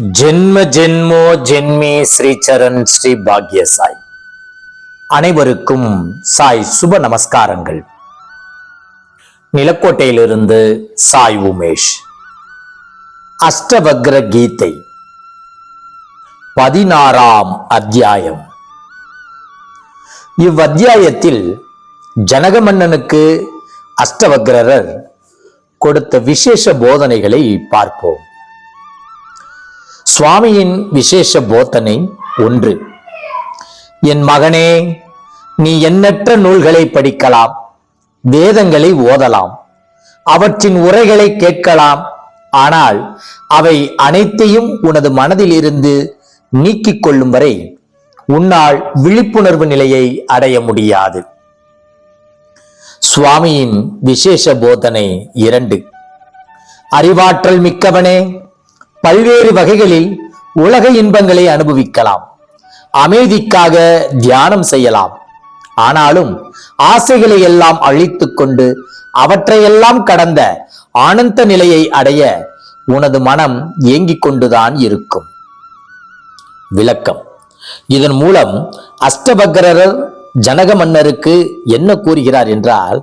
ஜென்ம ஜென்மோ ஜென்மே ஸ்ரீ சரண் ஸ்ரீ பாக்ய சாய். அனைவருக்கும் சாய் சுப நமஸ்காரங்கள். நிலக்கோட்டையிலிருந்து சாய் உமேஷ். அஷ்டவக்ர கீதை. பதினாறாம் அத்தியாயம். இவ்வத்தியாயத்தில் ஜனக மன்னனுக்கு அஷ்டவக்ரர் கொடுத்த விசேஷ போதனைகளை பார்ப்போம். சுவாமியின் விசேஷ போதனை ஒன்று. என் மகனே நீ எண்ணற்ற நூல்களை படிக்கலாம் வேதங்களை ஓதலாம் அவற்றின் உரைகளை கேட்கலாம் ஆனால் அவை அனைத்தையும் உனது மனதில் இருந்து நீக்கிக் கொள்ளும் வரை உன்னால் விழிப்புணர்வு நிலையை அடைய முடியாது. சுவாமியின் விசேஷ போதனை இரண்டு. அறிவாற்றல் மிக்கவனே பல்வேறு வகைகளில் உலக இன்பங்களை அனுபவிக்கலாம். அமைதிக்காக தியானம் செய்யலாம். ஆனாலும் ஆசைகளை எல்லாம் அழித்து கொண்டு அவற்றையெல்லாம் கடந்த ஆனந்த நிலையை அடைய உனது மனம் ஏங்கிக் கொண்டுதான் இருக்கும். விளக்கம். இதன் மூலம் அஷ்டபக்கரர் ஜனக மன்னருக்கு என்ன கூறுகிறார் என்றால்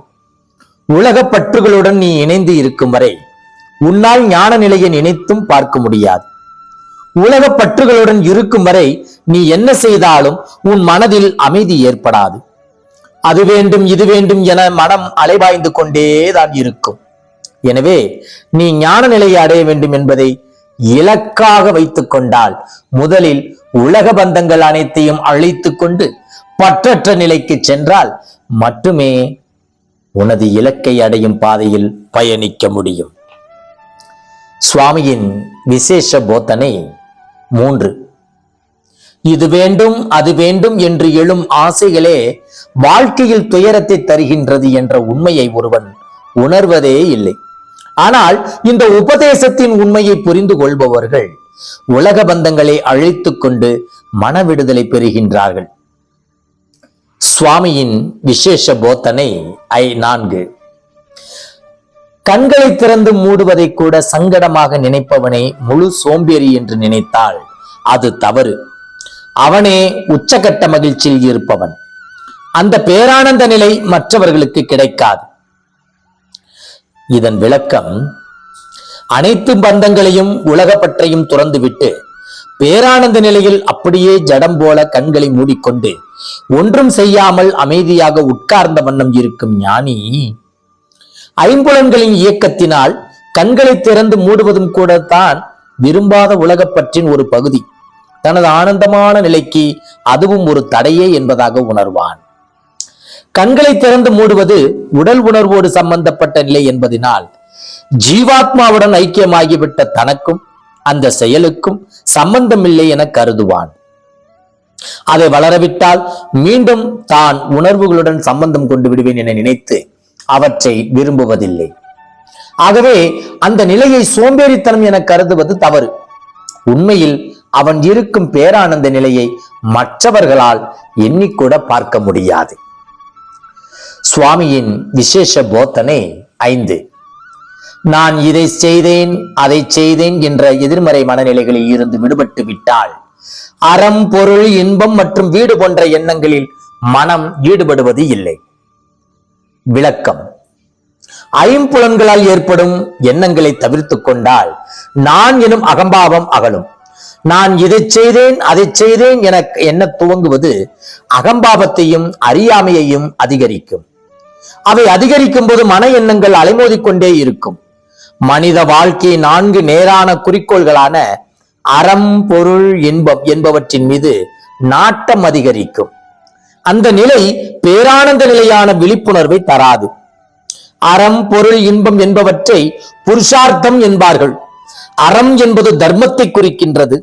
உலக பற்றுகளுடன் நீ இணைந்து இருக்கும் வரை உன்னால் ஞான நிலையை நினைத்தும் பார்க்க முடியாது. உலக பற்றுகளுடன் இருக்கும் வரை நீ என்ன செய்தாலும் உன் மனதில் அமைதி ஏற்படாது. அது வேண்டும் இது வேண்டும் என மனம் அலைபாய்ந்து கொண்டேதான் இருக்கும். எனவே நீ ஞான நிலையை அடைய வேண்டும் என்பதை இலக்காக வைத்துக் கொண்டால் முதலில் உலக பந்தங்கள் அனைத்தையும் அழைத்து கொண்டு பற்றற்ற நிலைக்கு சென்றால் மட்டுமே உனது இலக்கை அடையும் பாதையில் பயணிக்க முடியும். சுவாமியின் விசேஷ போத்தனை மூன்று. இது வேண்டும் அது வேண்டும் என்று எழும் ஆசைகளே வாழ்க்கையில் துயரத்தை தருகின்றது என்ற உண்மையை ஒருவன் உணர்வதே இல்லை. ஆனால் இந்த உபதேசத்தின் உண்மையை புரிந்து கொள்பவர்கள் உலக பந்தங்களை அழைத்துக் கொண்டு மனவிடுதலை பெறுகின்றார்கள். சுவாமியின் விசேஷ போத்தனை ஐ நான்கு. கண்களை திறந்து மூடுவதை கூட சங்கடமாக நினைப்பவனை முழு சோம்பேறி என்று நினைத்தால் அது தவறு. அவனே உச்சகட்ட மகிழ்ச்சியில் இருப்பவன். அந்த பேரானந்த நிலை மற்றவர்களுக்கு கிடைக்காது. இதன் விளக்கம் அனைத்து பந்தங்களையும் உலகப்பற்றையும் துறந்துவிட்டு பேரானந்த நிலையில் அப்படியே ஜடம் போல கண்களை மூடிக்கொண்டு ஒன்றும் செய்யாமல் அமைதியாக உட்கார்ந்த வண்ணம் இருக்கும் ஞானி ஐம்புலன்களின் இயக்கத்தினால் கண்களை திறந்து மூடுவதும் கூட தான் விரும்பாத உலகப்பற்றின் ஒரு பகுதி. தனது ஆனந்தமான நிலைக்கு அதுவும் ஒரு தடையே என்பதாக உணர்வான். கண்களை திறந்து மூடுவது உடல் உணர்வோடு சம்பந்தப்பட்ட நிலை என்பதனால் ஜீவாத்மாவுடன் ஐக்கியமாகிவிட்ட தனக்கும் அந்த செயலுக்கும் சம்பந்தமில்லை என கருதுவான். அதை வளரவிட்டால் மீண்டும் தான் உணர்வுகளுடன் சம்பந்தம் கொண்டு விடுவேன் என நினைத்து அவற்றை விரும்புவதில்லை. ஆகவே அந்த நிலையை சோம்பேறித்தனம் என கருதுவது தவறு. உண்மையில் அவன் இருக்கும் பேரானந்த நிலையை மற்றவர்களால் எண்ணிக்கூட பார்க்க முடியாது. சுவாமியின் விசேஷ போத்தனை ஐந்து. நான் இதை செய்தேன் அதை செய்தேன் என்ற எதிர்மறை மனநிலைகளில் இருந்து விடுபட்டு விட்டால் அறம் பொருள் இன்பம் மற்றும் வீடு போன்ற எண்ணங்களில் மனம் ஈடுபடுவது இல்லை. விளக்கம். ஐம்புலன்களால் ஏற்படும் எண்ணங்களை தவிர்த்து கொண்டால் நான் எனும் அகம்பாவம் அகலும். நான் இதை செய்தேன் அதை செய்தேன் என எண்ண துவங்குவது அகம்பாவத்தையும் அறியாமையையும் அதிகரிக்கும். அவை அதிகரிக்கும் போது மன எண்ணங்கள் அலைமோதிக்கொண்டே இருக்கும். மனித வாழ்க்கை நான்கு நேரான குறிக்கோள்களான அறம் பொருள் இன்பம் என்பவற்றின் மீது நாட்டம் அதிகரிக்கும். அந்த நிலை பேரானந்த நிலையான விழிப்புணர்வை தராது. அறம் பொருள் இன்பம் என்பவற்றை புருஷார்த்தம் என்பார்கள். அறம் என்பது தர்மத்தை குறிக்கின்றது.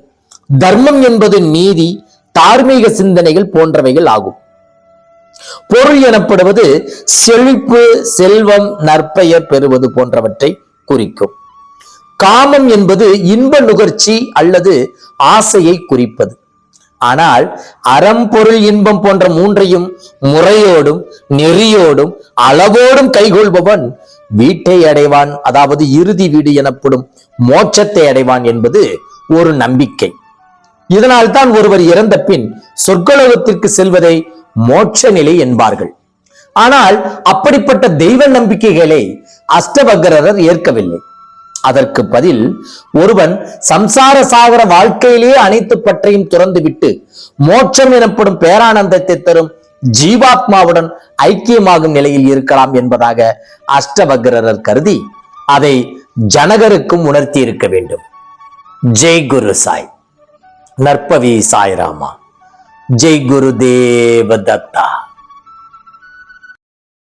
தர்மம் என்பது நீதி தார்மீக சிந்தனைகள் போன்றவைகள் ஆகும். பொருள் எனப்படுவது செழிப்பு செல்வம் நற்பெயர் பெறுவது போன்றவற்றை குறிக்கும். காமம் என்பது இன்ப நுகர்ச்சி அல்லது ஆசையை குறிப்பது. ஆனால் அறம் பொருள் இன்பம் போன்ற மூன்றையும் முறையோடும் நெறியோடும் அளவோடும் கைகொள்பவன் வீட்டை அடைவான் அதாவது இறுதி வீடு எனப்படும் மோட்சத்தை அடைவான் என்பது ஒரு நம்பிக்கை. இதனால் தான் ஒருவர் இறந்த பின் சொர்க்கலோகத்திற்கு செல்வதை மோட்ச நிலை என்பார்கள். ஆனால் அப்படிப்பட்ட தெய்வ நம்பிக்கைகளை அஷ்டவக்ரர் ஏற்கவில்லை. அதற்கு பதில் ஒருவன் சம்சார சாகர வாழ்க்கையிலேயே அனைத்து பற்றையும் துறந்துவிட்டு மோட்சம் எனப்படும் பேரானந்தத்தை தரும் ஜீவாத்மாவுடன் ஐக்கியமாகும் நிலையில் இருக்கலாம் என்பதாக அஷ்டவக்ரர் கருதி அதை ஜனகருக்கும் உணர்த்தி இருக்க வேண்டும். ஜெய் குரு சாய். நற்பவி சாய்ராமா. ஜெய் குரு தேவ தத்தா.